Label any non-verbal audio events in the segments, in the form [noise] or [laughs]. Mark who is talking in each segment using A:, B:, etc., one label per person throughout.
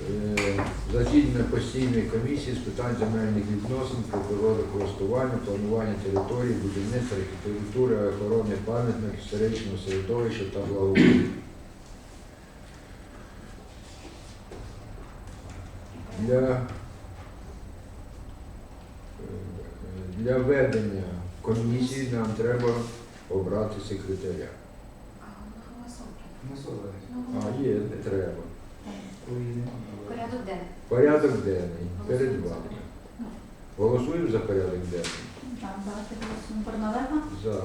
A: Е, Засідання постійної комісії з питань земельних відносин, природокористування, планування території, будівництва, архітектури, охорони пам'яток, історичного середовища та благоустрою. Для, е, для ведення комісії нам треба обрати секретаря. А, є, не треба.
B: Порядок денний.
A: Порядок денний перед вами. Голосуємо за порядок денний.
C: Так, давайте голосуємо. Барналега,
A: За.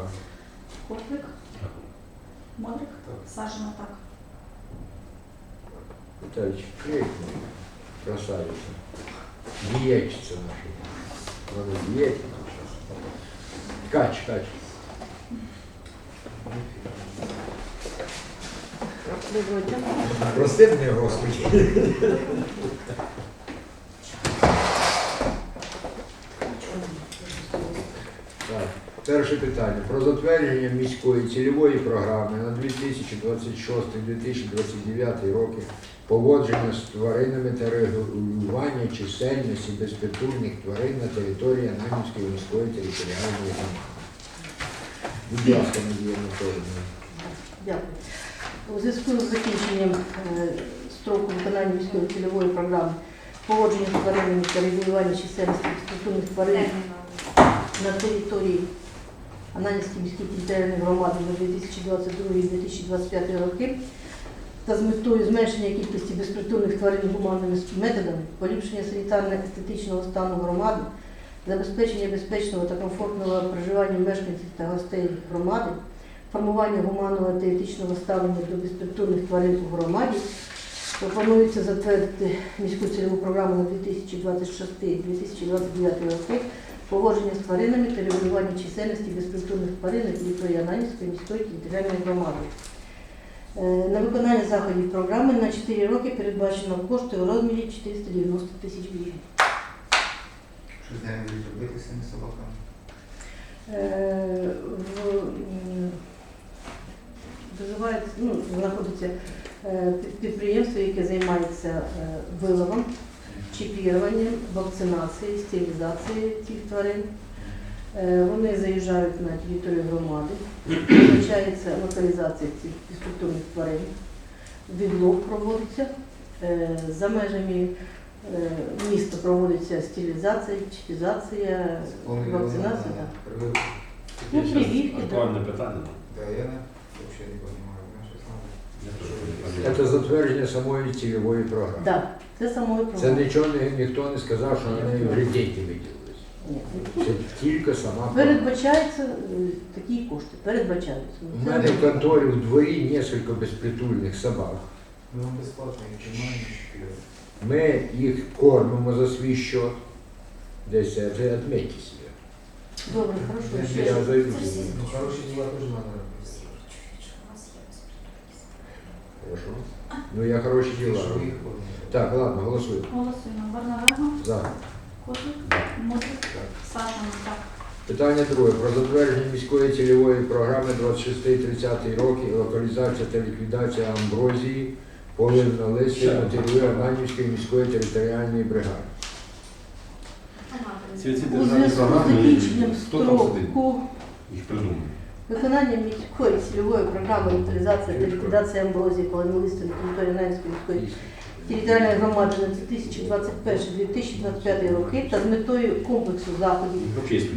C: Котлик, Модрик, Сажина, так.
A: Виталич, крикни, красавица. Дієчиця наша. Вона дієчиця. Ткач, ткач. Прости мене, Господи. Так, перше питання. Про затвердження міської цільової програми на 2026-2029 роки поводження з тваринами та регулювання чисельності безпритульних тварин на території Ананівської міської територіальної громади. Будь ласка, Надія Анатолійовна.
D: Дякую. У зв'язку з закінченням е, строку виконання міської цільової програми поводження з тваринами та регулювання чисельності безпритульних тварин на території Ананівської міської територіальної громади на 2022-2025 роки та з метою зменшення кількості безпритульних тварин гуманними методами, поліпшення санітарно-естетичного стану громади, забезпечення безпечного та комфортного проживання мешканців та гостей громади, формування гуманного та етичного ставлення до безпритульних тварин у громаді, пропонується затвердити міську цільову програму на 2026-2029 роки поводження з тваринами та регулювання чисельності безпритульних тварин на території Ананівської міської територіальної громади. Е, На виконання заходів програми на 4 роки передбачено кошти у розмірі 490 тисяч гривень.
E: Що з ними будуть робити з цими собаками?
D: Доживається, ну, знаходиться е, під- підприємство, яке займається е, виловом, чіпіруванням, вакцинацією, стерилізацією цих тварин. Е, Вони заїжджають на територію громади, визначається локалізація цих безкультурних тварин, відлов проводиться, е, за межами міста проводиться стерилізація, чіпізація, вакцинація. Ну, прививки,
F: актуальне питання.
E: Я не не розумію. ну.
F: Я теж не розумію.
A: Затвердження самої цільової програми.
D: Так, це самої
A: Це нічого ні- ніхто не сказав, що на неї вже діти виділились.
D: Ні.
A: Це тільки сама програма.
D: Передбачаються е, такі кошти, передбачаються.
A: У мене в конторі в дворі несколько безпритульних собак.
E: Ну, безплатно, їх немає, не чіпіли.
A: Ми їх кормимо за свій счет. Десь це вже відмітьте себе.
D: Добре, хорошо. Ще
A: Я зайду.
B: Всі-
E: Ну, хороші діла теж треба робити.
B: Що у нас є безпритульність?
A: Хорошо. Ну я хороші діла.
E: Що
A: роблю. Так, ладно, голосуємо.
C: Голосуємо. Барналега,
A: За.
C: Котлик, Модрик, Сажина, так.
A: Питання друге. Про затвердження міської цільової програми 26-30 роки, локалізація та ліквідація амброзії, полин на листі на території Ананівської міської територіальної бригади.
F: Ці ці
D: У
F: державні
D: зв'язку з
F: програми,
D: закінченням
F: хто там сидить?
D: строку
F: Їх придумав.
D: Виконання міської цільової програми локалізація та ліквідація амброзії колонілистів на території Нанської міської територіальної громади на 2021-2025 роки та з метою комплексу заходів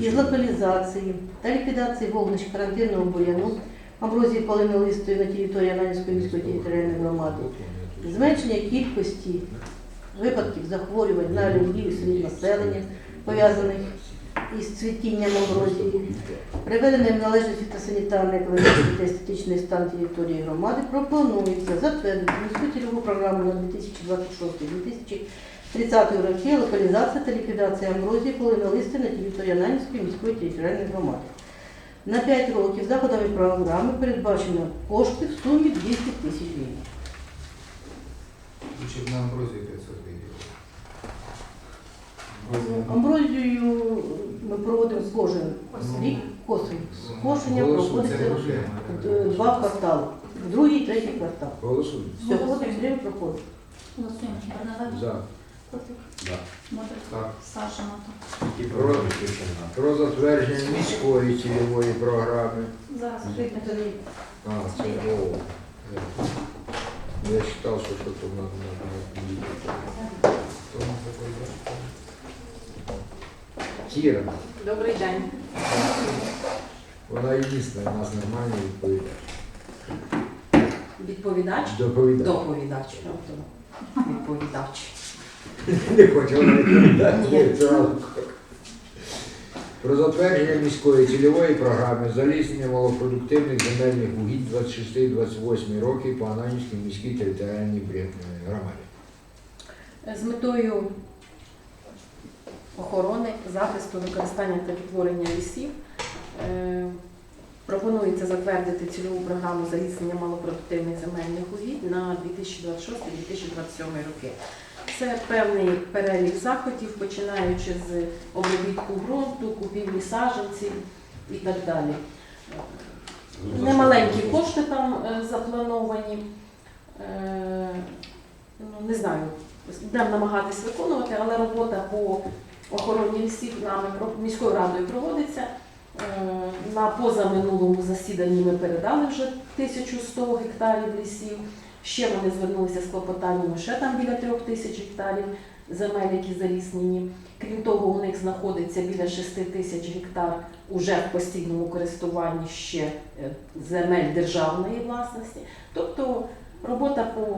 D: із локалізації та ліквідації вогнищ карантинного бур'яну, амброзії полинолистої на території Ананівської міської територіальної громади, зменшення кількості випадків захворювань на алергію серед населення, пов'язаних із цвітінням амброзії, приведення в належний фітосанітарний, екологічний та естетичний стан території громади, пропонується затвердити міську цільову програму на 2026-2030 роки локалізація та ліквідація амброзії полинолисти на території Ананівської міської територіальної громади. На 5 років заходами програми передбачено кошти в сумі 200 тисяч гривень.
E: Б на амброзію 500 виділили.
D: Амброзію ми проводимо кожен рік. Скошення проводиться
E: проблема.
D: д- два квартали, другий, третій квартал.
A: Голосуємо.
D: Всього все время проходить.
C: Голосуємо.
A: За.
F: Да.
E: Так.
C: Сажина. Так.
E: Які
A: Про, про затвердження міської цільової програми.
C: Зараз прийде.
D: не
A: А, це о. Я считал, что что-то надо, надо, Кіра,
G: Добрий день.
A: вона єдина, у нас нормальний відповідач.
G: Відповідач?
A: Доповідач.
G: Доповідач. Тобто відповідач. [laughs]
A: Не хочу вона відповідати. Про затвердження міської цільової програми заліснення малопродуктивних земельних угідь 26-28 років по Ананівській міській територіальній громаді.
G: З метою охорони, захисту, використання та відтворення лісів е, пропонується затвердити цільову програму заліснення малопродуктивних земельних угідь на 2026-2027 роки. Це певний перелік заходів, починаючи з обробітку ґрунту, купівлі саджанців і так далі. Немаленькі кошти там е, заплановані. Е, ну, не знаю, будемо намагатись виконувати, але робота по охороні лісів нами міською радою проводиться. Е, На позаминулому засіданні ми передали вже 1100 гектарів лісів. Ще вони звернулися з клопотаннями, ще там біля трьох тисяч гектарів земель, які заліснені. Крім того, у них знаходиться біля 6 тисяч гектар уже в постійному користуванні ще е, земель державної власності. Тобто робота по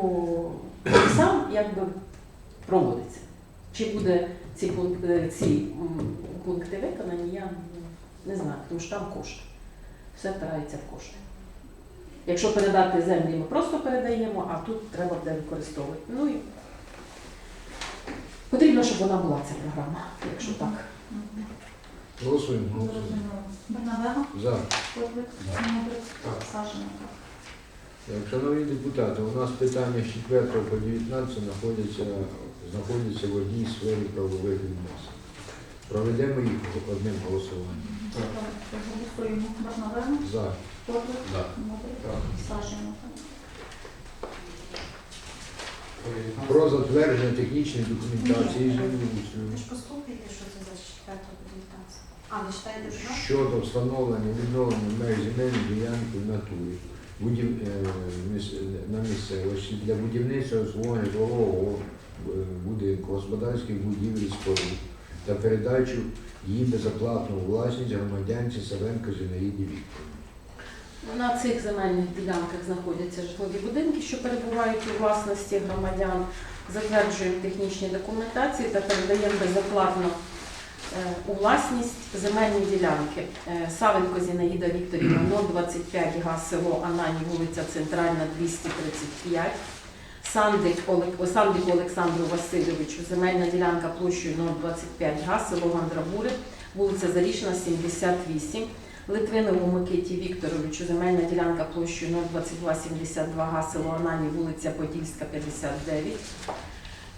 G: лісам якби проводиться. Чи буде ці пункти, ці пункти виконані, я не знаю, тому що там кошти. Все втирається в кошти. Якщо передати землі, ми просто передаємо, а тут треба буде використовувати. Ну і потрібно, щоб вона була ця програма, якщо так.
A: Голосуємо.
C: Бернавега.
A: За.
E: Так.
C: Так,
A: Шановні депутати, у нас питання з 4 по 19 знаходяться, знаходяться в одній сфері правових відносин. Проведемо їх одним голосуванням.
C: Голосуємо.
A: За.
C: Котлик.
F: Да.
C: Модрик.
E: Так.
A: Про затвердження технічної документації
B: Ви
A: землеустрою
B: ж послухайте, що це за четверта документація. А, ви читаєте вже?
A: щодо встановлення відновлення меж земельної ділянки в натурі будів... е, міс- на місцевості для будівництва житлового будинку, господарських будівель і споруд та передачу її безоплатну власність громадянці Савенко Зінаїді Вікторівні.
G: На цих земельних ділянках знаходяться житлові будинки, що перебувають у власності громадян. Затверджуємо технічні документації та передаємо безоплатно е, у власність земельні ділянки. Е, Савенко Зінаїда Вікторівна, 025 га, село Анані, вулиця Центральна, 235. Сандик, Олександру Васильовичу, земельна ділянка площею 025 га, село Мандрабури, вулиця Зарічна, 78. Литвинову Микиті Вікторовичу, земельна ділянка площею 02272 га, село Анані, вулиця Подільська, 59.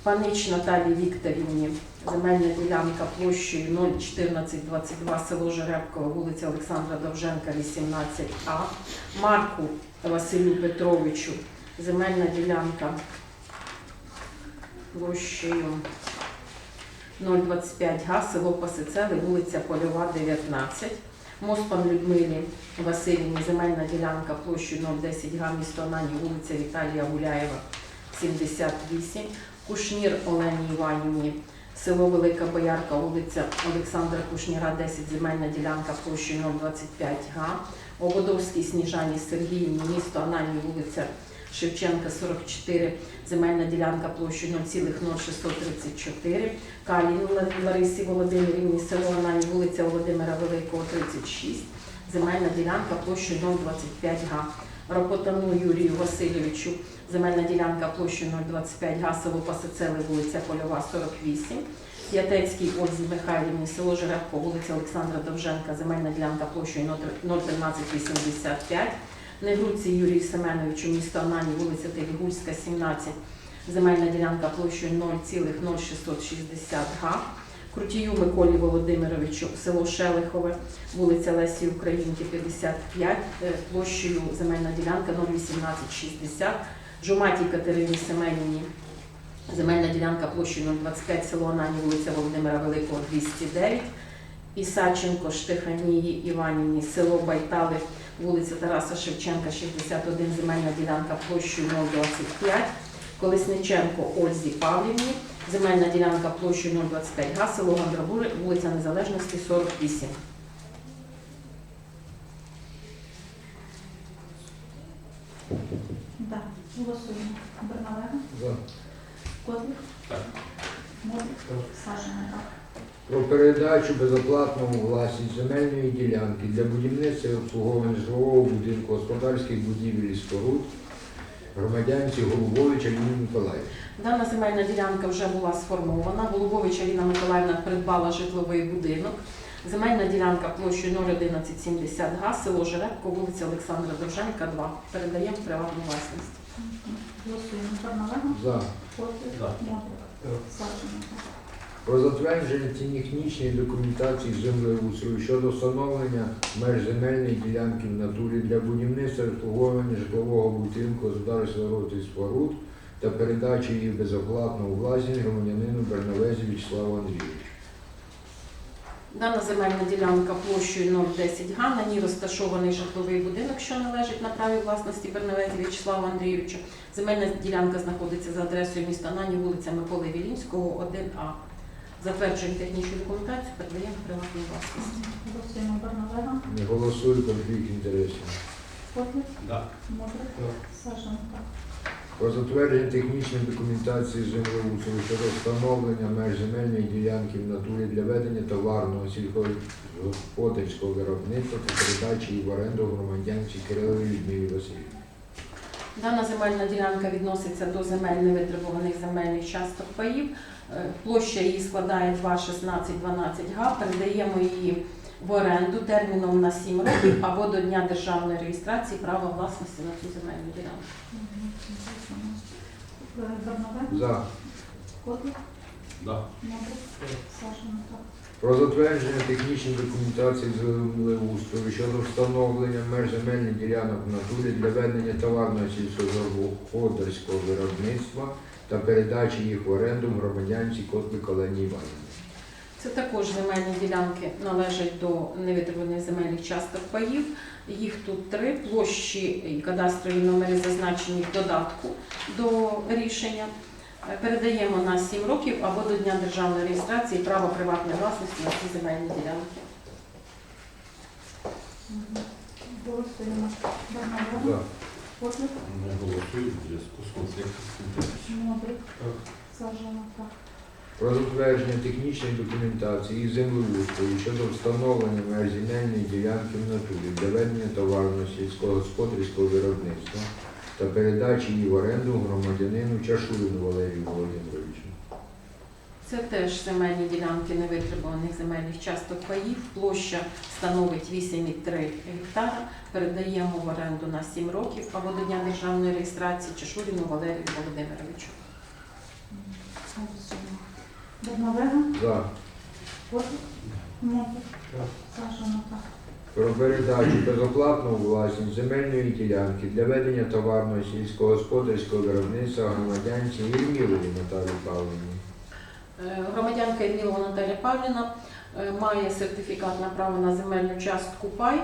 G: Панич Наталії Вікторівні, земельна ділянка площею 01422, село Жеребкове, вулиця Олександра Довженка, 18А. Марку Василю Петровичу, земельна ділянка площею 025 га, село Пасицели, вулиця Польова, 19. Моспан Людмилі Васильівні, земельна ділянка площею 010 га, місто Анані, вулиця Віталія Гуляєва, 78. Кушнір Олені Іванівні, село Велика Боярка, вулиця Олександра Кушніра, 10, земельна ділянка площею 025 га. Ободовській Сніжані Сергіївні, місто Анані, вулиця Шевченка, 44, земельна ділянка площею 0,0634. Каліну Ларисі Володимирівні, село Анані, вулиця Володимира Великого, 36, земельна ділянка площею 025 га. Рокотану Юрію Васильовичу, земельна ділянка площею 025 га, село Пасицели, вулиця Польова, 48. Ятецькій Ользі Михайлівні, село Жеребко, вулиця Олександра Довженка, земельна ділянка площею 01385. Негруці Юрію Семеновичу, місто Анані, вулиця Телігульська, 17, земельна ділянка площею 0,0660 га. Крутію Миколі Володимировичу, село Шелихове, вулиця Лесі Українки, 55, е, площею земельна ділянка 01860. Жуматій Катерині Семенівні, Земельна ділянка площею 025 село Анані, вулиця Володимира Великого, 209. Ісаченко Штефанії Іванівні, село Байтали, вулиця Тараса Шевченка, 61, земельна ділянка площею 025. Колесниченко Ользі Павлівні, земельна ділянка площею 025 га, село Гандрабури, вулиця Незалежності, 48.
C: Так. Голосуємо. Бернавега.
A: За.
C: Котлик.
F: Так.
C: Модрик. Саженка.
A: Про передачу безоплатного у власність земельної ділянки для будівництва і обслуговування житлового будинку, господарських будівель і споруд громадянці Голубович Аліні Миколаївні.
G: Дана земельна ділянка вже була сформована. Голубович Аліна Миколаївна придбала житловий будинок. Земельна ділянка площею 01170 га, село Жеребко, вулиця Олександра Довженка, 2. Передаємо в приватну власність.
C: Голосуємо. Бернавега.
A: За.
C: Котлик.
F: За.
C: Модрик.
A: Про затвердження технічної документації землеустрою щодо встановлення меж земельної ділянки в натурі для будівництва і житлового будинку господарства роти споруд та передачі її безоплатно у власність громадянину Бернавезі Вячеславу Андрійовичу.
G: Дана земельна ділянка площею 010 га. На ній розташований житловий будинок, що належить на праві власності Бернавезі В'ячеслава Андрійовича. Земельна ділянка знаходиться за адресою міста Нані, вулиця Миколи Вілінського, 1А. Затверджуємо технічну документацію, передаємо в приватну власність.
C: Голосуємо. Бернавега.
A: Не голосую конфлікт інтересів.
C: Котлик.
F: Да.
C: Модрик. Саженка.
A: Про затвердження технічної документації землеустрою щодо встановлення меж земельної ділянки в натурі для ведення товарного сільськогосподарського виробництва та передачі її в оренду громадянці Кириловій Людмилі Васильівні.
G: Дана земельна ділянка відноситься до земель невитребуваних земельних часток паїв. Е, Площа її складає 2,16-12 га. Передаємо її в оренду терміном на 7 років або до дня державної реєстрації права власності на цю земельну ділянку.
A: За.
C: Котлик.
F: Да.
C: Саженка.
A: Про затвердження технічної документації землеустрою щодо встановлення меж земельних ділянок в натурі для ведення товарного сільськогосподарського виробництва та передачі їх в оренду громадянці Котлик Олені Іванівні.
G: Це також земельні ділянки належать до невитребуваних земельних часток паїв. Їх тут три площі і кадастрові номери зазначені в додатку до рішення. Е, Передаємо на 7 років або до дня державної реєстрації право приватної власності на ці земельні ділянки.
C: Голосуємо.
A: За.
F: Не голосую в зв'язку з конфліктом інтересів.
C: Модрик. Саженка.
A: Про затвердження технічної документації і землеустрою щодо встановлення меж земельної ділянки в натурі для ведення товарного сільськогосподарського виробництва та передачі її в оренду громадянину Чашурину Валерію Володимировичу.
G: Це теж земельні ділянки невитребуваних земельних часток паїв. Площа становить 8,3 гектара. Передаємо в оренду на 7 років або до дня державної реєстрації Чешуріну Валерію Володимировичу.
C: Бернавега.
A: За.
C: Саженка.
A: Про передачу безоплатно у власність земельної ділянки для ведення товарного сільськогосподарського виробництва громадянці Єрмілові Наталії Павлівні.
G: Е, Громадянка Єдмілова Наталя Павліна е, має сертифікат на право на земельну частку пай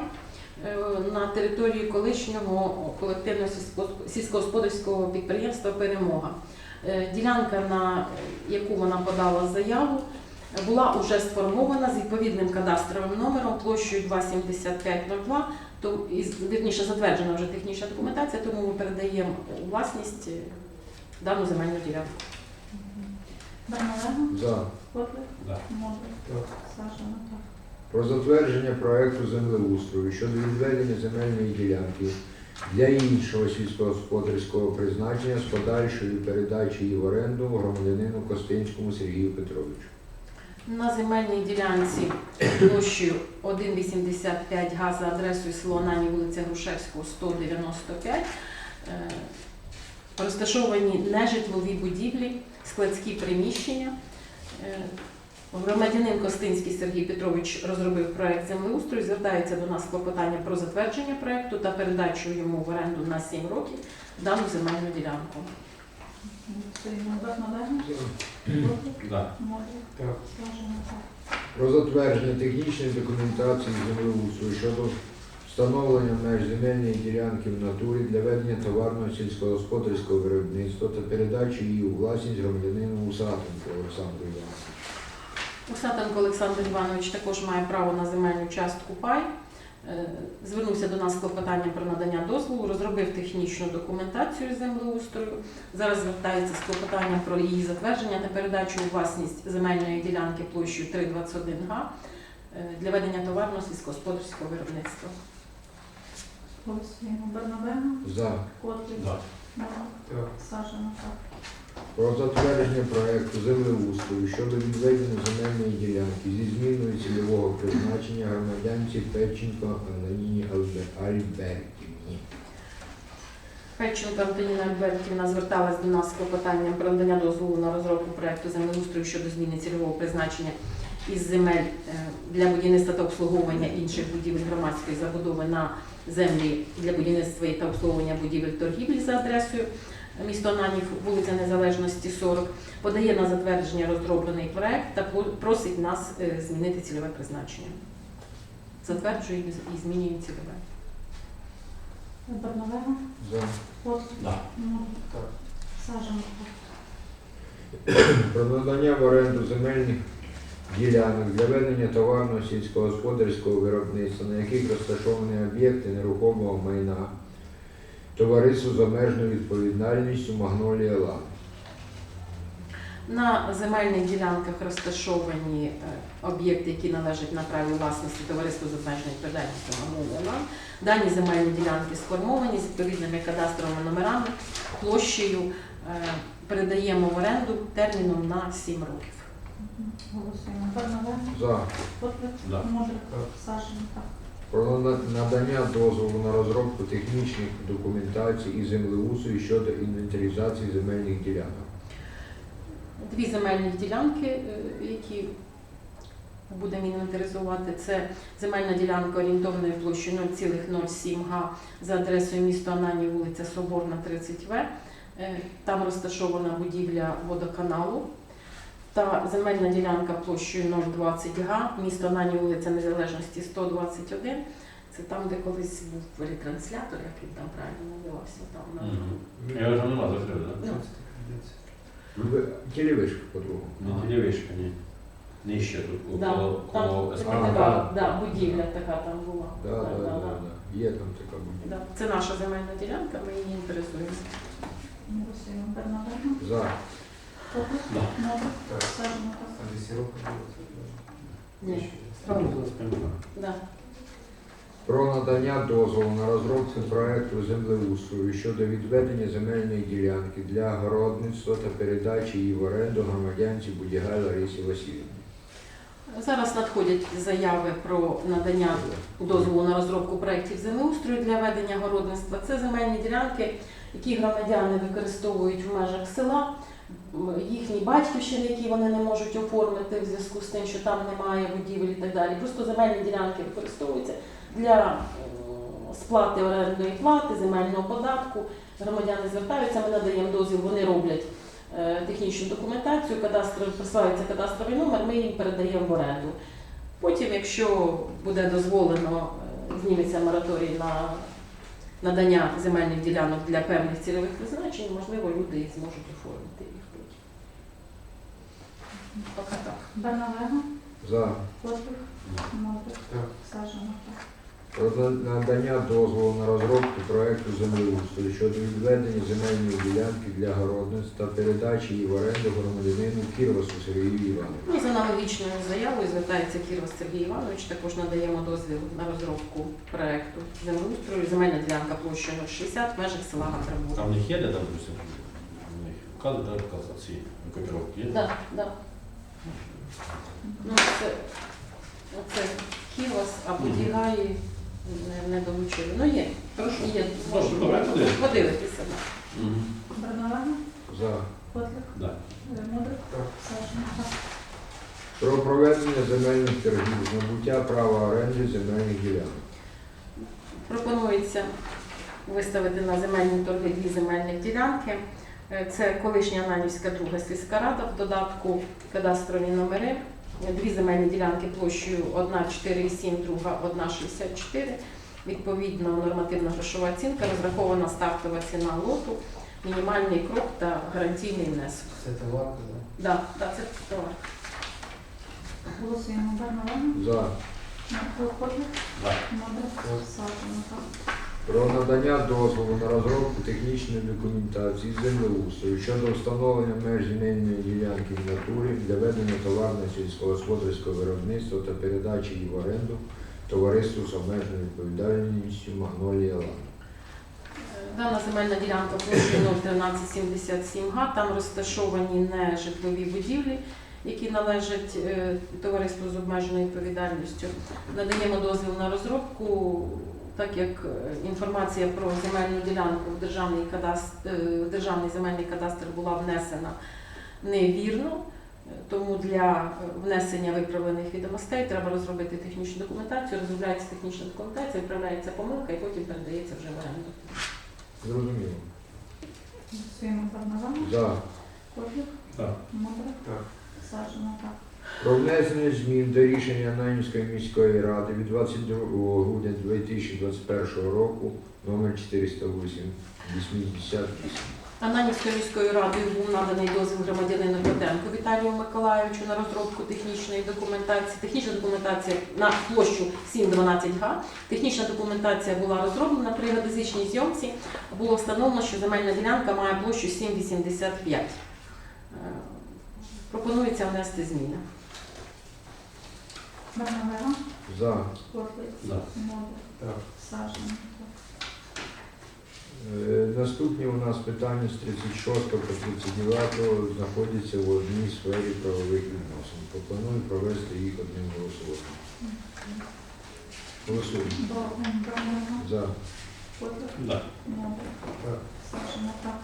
G: е, на території колишнього колективного сільськогосподарського підприємства Перемога. Ділянка, на яку вона подала заяву, була вже сформована з відповідним кадастровим номером площею 27502, то вірніше затверджена вже технічна документація, тому ми передаємо у власність дану земельну ділянку.
C: Бернавега.
A: За.
C: Котлик.
F: Да.
C: Модрик. Саженка.
A: Про затвердження проекту землеустрою щодо відведення земельної ділянки для іншого сільськогосподарського призначення з подальшою передачею її в оренду громадянину Костинському Сергію Петровичу.
G: На земельній ділянці площею 1,85 га за адресою село Нані, вулиця Грушевського, 195. Е, Розташовані нежитлові будівлі, складські приміщення. Е, Громадянин Костинський Сергій Петрович розробив проект землеустрою, звертається до нас з клопотанням про затвердження проекту та передачу йому в оренду на 7 років дану земельну ділянку.
F: Да.
E: Так.
A: Про затвердження технічної документації землеустрою щодо встановлення меж земельної ділянки в натурі для ведення товарного сільськогосподарського виробництва та передачі її у власність громадянину Усатенку Олександру Івановичу.
G: Усатенко Олександр Іванович також має право на земельну частку пай. Е, Звернувся до нас з клопотанням про надання дозволу, розробив технічну документацію землеустрою. Зараз звертається з клопотанням про її затвердження та передачу у власність земельної ділянки площею 321 га е, для ведення товарного сільськогосподарського виробництва.
C: Голосуємо. Бернавега.
A: За.
C: Котлик.
F: Да.
C: Модрик.
E: Так.
A: Про затвердження проекту землеустрою щодо відведення земельної ділянки зі зміною цільового призначення громадянці Печенко Антоніні Альбе- Альбертівні.
G: Печенко Антоніна Альбертівна зверталась до нас з клопотанням про надання дозволу на розробку проекту землеустрою щодо зміни цільового призначення із земель е, для будівництва та обслуговування інших будівель громадської забудови на землі для будівництва та обслуговування будівель торгівлі за адресою місто Ананів, вулиця Незалежності 40, подає на затвердження розроблений проект та просить нас е, змінити цільове призначення. Затверджуємо і змінюємо цільове.
A: За.
C: Котлик.
F: Да.
E: Так.
C: Сажена.
A: Про надання в оренду земельних ділянок для ведення товарного сільськогосподарського виробництва, на яких розташовані об'єкти нерухомого майна, товариству з обмеженою відповідальністю Магнолія Лан.
G: На земельних ділянках розташовані е, об'єкти, які належать на праві власності товариству з обмеженою відповідальністю «Магнолія». Дані земельні ділянки сформовані з відповідними кадастровими номерами, площею е, передаємо в оренду терміном на 7 років.
C: Голосуємо.
A: За.
C: Котлик.
F: Да.
A: Про надання дозволу на розробку технічних документацій і землеустрою щодо інвентаризації земельних ділянок.
G: Дві земельні ділянки, е, які будемо інвентаризувати, це земельна ділянка орієнтовною площею 0,07 га за адресою місто Анані, вулиця Соборна, 30В. Е, Там розташована будівля водоканалу. Та земельна ділянка площею 0,20 га, місто Анані, вулиця Незалежності 121. Це там, де колись був ретранслятор, як він там правильно називався. Там, на...
F: Я вже нема закрив?
A: Ви- Телевишка по-другому.
F: Не телевишка, ні. Нижче тут,
G: Да,
F: коло,
G: Там
F: коло
G: така, така, да, будівля така там була.
A: Да, да, да, да, да. Є там така будівля.
G: Да. Це наша земельна ділянка, ми її інтересуємося.
C: Голосуємо.
A: За.
F: Да.
E: Так. А?
G: Ні. Да.
A: Про надання дозволу на розробку проекту землеустрою щодо відведення земельної ділянки для городництва та передачі її в оренду громадянці Будягай Ларисі Васильівні.
G: Зараз надходять заяви про надання дозволу на розробку проєктів землеустрою для ведення городництва. Це земельні ділянки, які громадяни використовують в межах села. Їхні батьківщини, які вони не можуть оформити в зв'язку з тим, що там немає будівель і так далі. Просто земельні ділянки використовуються для сплати орендної плати, земельного податку. Громадяни звертаються, ми надаємо дозвіл, вони роблять е, технічну документацію, кадастр, присваюється кадастровий номер, ми їм передаємо в оренду. Потім, якщо буде дозволено, е, зніметься мораторій на надання земельних ділянок для певних цільових призначень, можливо, люди зможуть оформити їх Поки так.
C: Бернавега.
A: За.
C: Котлик. Модрик.
E: Так.
C: Сажена.
A: Про надання дозволу на розробку проекту землеустрою щодо відведення земельної ділянки для городництва та передачі її в оренду громадянину Кірвасу Сергію Івановичу.
G: Ну, за аналогічною заявою звертається Кірвас Сергій Іванович. Також надаємо дозвіл на розробку проекту землеустрою. Земельна ділянка площею 060 в межах села Гатрамур.
F: Там в них є, де, допустим, у них вкази, да, ці копіровки є?
G: Так, так. Ну, це, це Кірвас, а Будігаї не, не долучили. Ну є, прошу, є,
F: Добре,
G: можна
F: давай подивимось.
G: подивитися.
F: Мгм.
C: Бернавега.
A: За.
C: Котлик.
F: Да.
C: Модрик.
E: Так.
C: Сажена.
A: Про проведення земельних торгів, набуття права оренди земельних ділянок.
G: Пропонується виставити на земельні торги дві земельних ділянки. Е, Це колишня Ананівська друга сільська рада, в додатку кадастрові номери, дві земельні ділянки площею 1,4,7, друга 1,64. Відповідно, нормативна грошова оцінка, розрахована стартова ціна лоту, мінімальний крок та гарантійний внесок.
E: Це товар, так?
G: Да, да, це товар.
C: Голосуємо. Бернавага.
A: За.
C: Модрик. Саженка.
A: Про надання дозволу на розробку технічної документації землеустрою щодо встановлення меж земельної ділянки в натурі для ведення товарного сільськогосподарського виробництва та передачі її в оренду товариству з обмеженою відповідальністю Магнолія Лан.
G: Дана земельна ділянка площею 01377 га. Там розташовані не житлові будівлі, які належать е, товариству з обмеженою відповідальністю. Надаємо дозвіл на розробку, так як е, інформація про земельну ділянку в державний кадастр, в державний земельний кадастр була внесена невірно. Е, Тому для е, внесення виправлених відомостей треба розробити технічну документацію, розробляється технічна документація, відправляється помилка і потім передається вже в оренду.
A: Зрозуміло.
C: Бернавага.
A: За.
C: Котлик.
F: За.
C: Модрик.
E: Так.
C: Саженка.
A: Про внесення змін до рішення Ананівської міської ради від 22 грудня 2021 року номер 408 88.
G: Ананівською міською радою був наданий дозвіл громадянину Котенку Віталію Миколаївичу на розробку технічної документації. Технічна документація на площу 712 га. Технічна документація була розроблена при геодезичній зйомці. Було встановлено, що земельна ділянка має площу 7,85. Е, Пропонується внести зміни.
C: Бернавага.
A: За.
C: Котлик.
F: За.
E: Так.
C: Саженка.
A: Е, Наступні у нас питання з 36 по 39 знаходяться в одній сфері правових відносин. Пропоную провести їх одним голосуванням. Голосуємо.
C: Бернавага.
A: За.
C: Котлик.
F: Да.
E: Так.
C: Саженка.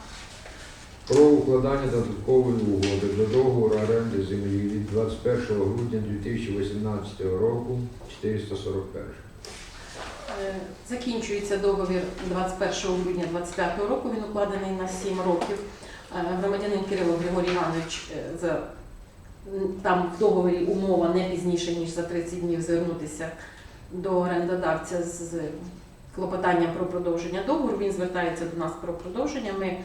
A: Про укладання додаткової угоди до договору оренди землі від 21 грудня 2018 року 441.
G: Е, Закінчується договір 21 грудня 2025 року. Він укладений на 7 років. Е, Громадянин Кирило Григорій Іванович е, там в договорі умова не пізніше ніж за 30 днів звернутися до орендодавця з клопотанням про продовження договору. Він звертається до нас про продовження. Ми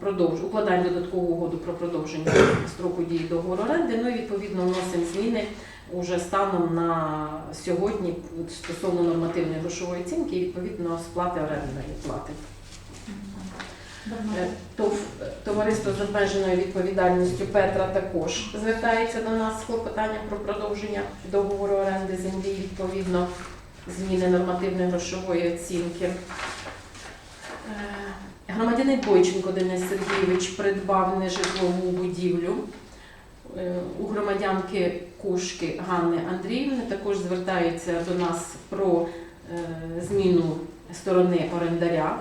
G: продовж укладаємо додаткову угоду про продовження строку дії договору оренди. Ну і відповідно вносимо зміни уже станом на сьогодні стосовно нормативної грошової оцінки і відповідно сплати орендної плати. Е, ТОВ товариство з обмеженою відповідальністю Петра також звертається до нас з клопотанням про продовження договору оренди землі, відповідно зміни нормативної грошової оцінки. Громадянин Бойченко Денис Сергійович придбав нежитлову будівлю е, у громадянки Кушки Ганни Андріївни. Також звертається до нас про е, зміну сторони орендаря.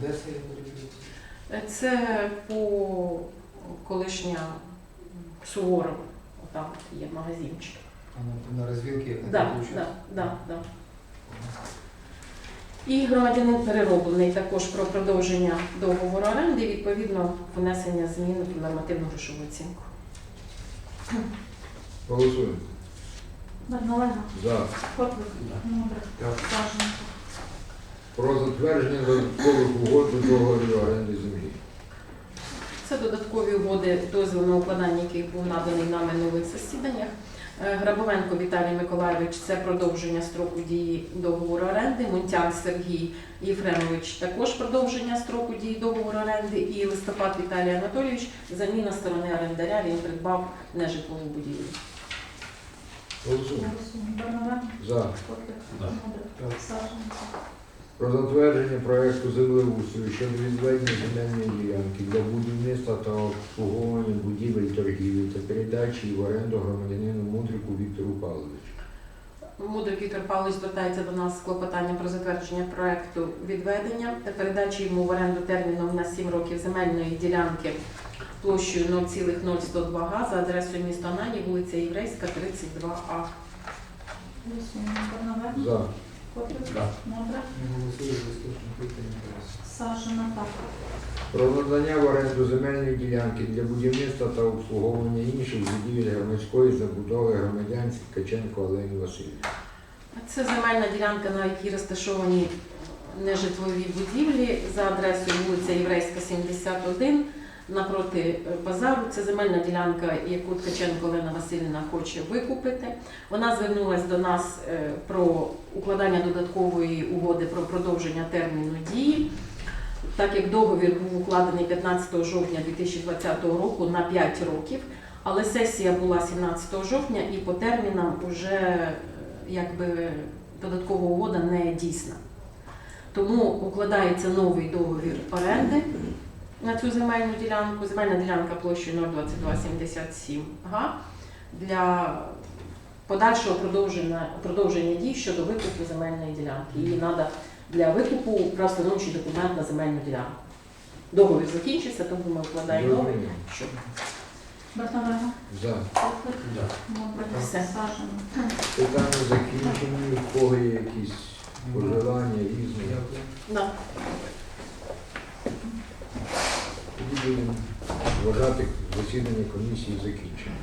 E: Де це я?
G: Це по колишня Суворова. Там є магазинчик.
E: А на, розвілки
G: да, да, да. І громадянин перероблений також про продовження договору оренди, відповідно внесення змін в нормативну грошову оцінку.
A: Голосуємо.
C: Бернавага.
A: За.
C: Котлик.
A: Про затвердження додаткових угод до договору оренди землі.
G: Це додаткові угоди, дозвіл на укладання яких був наданий на минулих засіданнях. Е, Грабовенко Віталій Миколайович це продовження строку дії договору оренди. Мунтян Сергій Єфремович також продовження строку дії договору оренди. І листопад Віталій Анатолійович заміна сторони орендаря. Він придбав нежитлову будівлю.
A: Голосуємо. За.
C: Котлик.
A: Про затвердження проекту землеустрою щодо відведення земельної ділянки для будівництва та обслуговування будівель торгівлі та передачі в оренду громадянину Мудрику Віктору Павловичу.
G: Мудрик Віктор Павлович звертається до нас з клопотанням про затвердження проекту відведення та передачі йому в оренду терміном на 7 років земельної ділянки площею 0,0102 га за адресою міста Анані, вулиця Єврейська, 32А.
C: Голосуємо.
A: За.
C: Котлик,
F: Да.
E: Не голосує інтересів.
A: Про надання в оренду земельної ділянки для будівництва та обслуговування інших будівель громадської забудови громадянці Ткаченко Олені Васильівні.
G: Це земельна ділянка, на якій розташовані нежитлові будівлі за адресою вулиця Єврейська, 71, напроти е, базару. Це земельна ділянка, яку Ткаченко Олена Васильівна хоче викупити. Вона звернулася до нас е, про укладання додаткової угоди про продовження терміну дії. Так як договір був укладений 15 жовтня 2020 року на 5 років, але сесія була 17 жовтня і по термінам вже якби додаткова угода не дійсна. Тому укладається новий договір оренди на цю земельну ділянку. Земельна ділянка площею 02277 га для подальшого продовження, продовження дій щодо викупу земельної ділянки. Її треба для викупу правоустановчий документ на земельну ділянку. Договір закінчився, тому ми вкладаємо новий. Щоб
A: За.
G: Все.
A: Питання закінчені, в кого є якісь пожелання різні.
G: Да.
A: Будемо вважати засідання комісії закінченим.